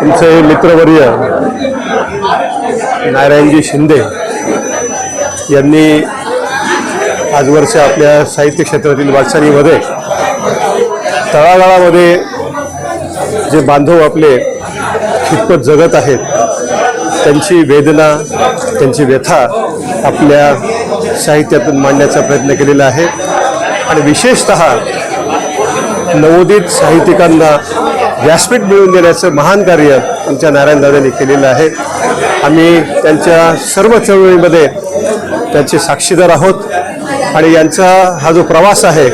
तुमचे मित्रवर्य नारायणजी शिंदे यांनी आजवरच्या आपल्या साहित्य क्षेत्रातील वाटचालीमध्ये तळागाळामध्ये जे बांधव आपले कितपत जगत आहेत त्यांची वेदना त्यांची व्यथा आपल्या साहित्यातून मांडण्याचा प्रयत्न केलेला आहे. आणि विशेषत नवोदित साहित्यिकांना व्यासपीठ मिळवून देण्याचं महान कार्य आमच्या नारायण दादांनी केलेलं आहे. आम्ही त्यांच्या सर्व चळवळीमध्ये त्यांचे साक्षीदार आहोत आणि यांचा हा जो प्रवास आहे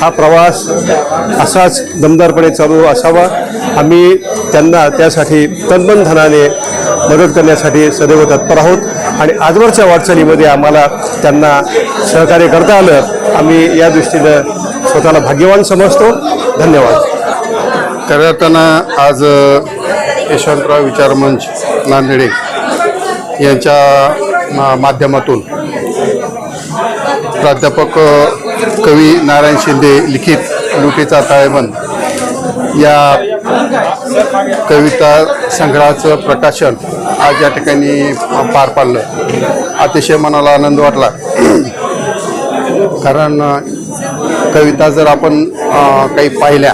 हा प्रवास असाच दमदारपणे चालू असावा. आम्ही त्यांना त्यासाठी तनमन धनाने मदत करण्यासाठी सदैव तत्पर आहोत आणि आजवरच्या वाटचालीमध्ये आम्हाला त्यांना सहकार्य करता आलं. आम्ही या दृष्टीनं स्वतःला भाग्यवान समजतो. धन्यवाद. करताना आज यशवंतराव विचार मंच नांदेडे यांच्या मा- माध्यमातून प्राध्यापक कवी नारायण शिंदे लिखित लुटीचा ताळेबंद या कविता संग्रहाचं प्रकाशन आज या ठिकाणी पार पाडलं. अतिशय मनाला आनंद वाटला. कारण कविता जर आपण काही पाहिल्या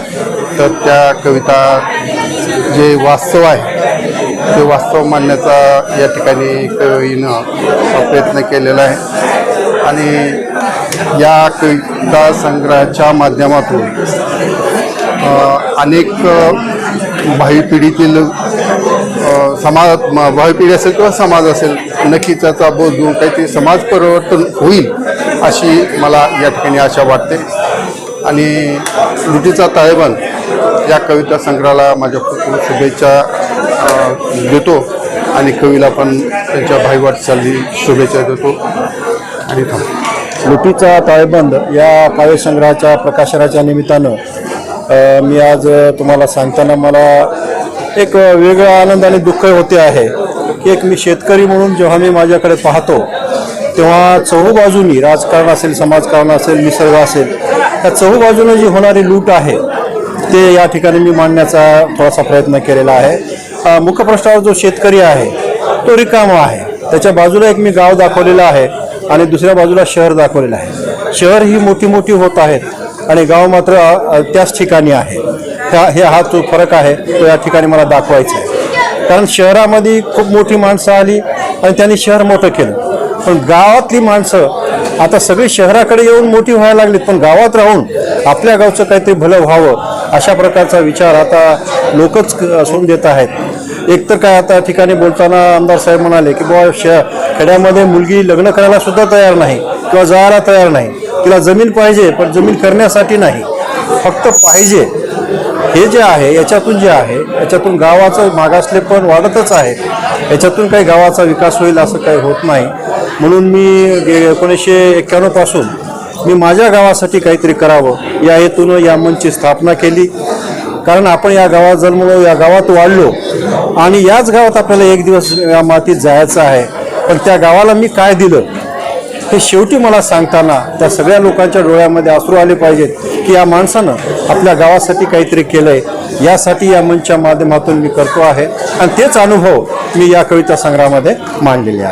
तर त्या कविता जे वास्तव आहे ते वास्तव मांडण्याचा या ठिकाणी कवीनं प्रयत्न केलेला आहे. आणि या कविता संग्रहाच्या माध्यमातून अनेक भावी पिढीतील समाज भावी पिढी असेल किंवा समाज असेल नक्कीच त्याचा बोध घेऊन काहीतरी समाज परिवर्तन होईल अशी मला या ठिकाणी आशा वाटते. आणि लुटीचा ताळेबंद या कविता संग्रहाला माझ्या खूप खूप शुभेच्छा देतो आणि कवीला पण त्यांच्या भाई वाटचाली शुभेच्छा देतो. आणि लुटीचा ताळेबंद या काव्यसंग्रहाच्या प्रकाशनाच्या निमित्तानं मी आज तुम्हाला सांगताना मला एक वेगळा आनंद आणि दुःख होते आहे की एक मी शेतकरी म्हणून जेव्हा मी माझ्याकडे पाहतो तेव्हा चहूबाजूनी राजकारण असेल समाजकारण असेल निसर्ग असेल त्या चहूबाजूनं जी होणारी लूट आहे ते या ठिकाणी मी मांडण्याचा थोडासा प्रयत्न केलेला आहे. मुखपृष्ठावर जो शेतकरी आहे तो रिकामा आहे. त्याच्या बाजूला एक मी गाव दाखवलेलं आहे आणि दुसऱ्या बाजूला शहर दाखवलेलं आहे. शहर ही मोठी मोठी होत आहेत आणि गाव मात्र त्याच ठिकाणी आहे. ह्या हे हा जो फरक आहे तो या ठिकाणी मला दाखवायचा आहे. कारण शहरामध्ये खूप मोठी माणसं आली आणि त्यांनी शहर मोठं केलं. पण गावातली माणसं आता सगळी शहराकडे येऊन मोठी व्हायला लागलीत पण गावात राहून आपल्या गावचं काहीतरी भलं व्हावं अशा प्रकारचा विचार आता लोकच क- सोडून देत आहेत. एक तर काय आता ठिकाणी बोलताना आमदार साहेब म्हणाले की बुवा श खेड्यामध्ये मुलगी लग्न करायला सुद्धा तयार नाही किंवा जायला तयार नाही. तिला जमीन पाहिजे पण जमीन करण्यासाठी नाही. फक्त पाहिजे हे जे आहे याच्यातून जे आहे याच्यातून गावाचं मागासले पण वाढतच आहे. याच्यातून काही गावाचा विकास होईल असं काही होत नाही. म्हणून मी गे- एकोणीसशे एक्क्याण्णवपासून मी माझ्या गावासाठी काहीतरी करावं या हेतून या मंचची स्थापना केली. कारण आपण या गावात जन्मलो या गावात वाढलो. आणि याच गावात आपल्याला एक दिवस या मातीत जायचं आहे. पण त्या गावाला मी काय दिलं? हे शेवटी मला सांगताना त्या सगळ्या लोकांच्या डोळ्यामध्ये अश्रू आले पाहिजेत की या माणसानं आपल्या गावासाठी काहीतरी केलं आहे यासाठी या मंचच्या माध्यमातून मी करतो आहे. आणि तेच अनुभव मी या कविता संग्रहामध्ये मांडलेले आहे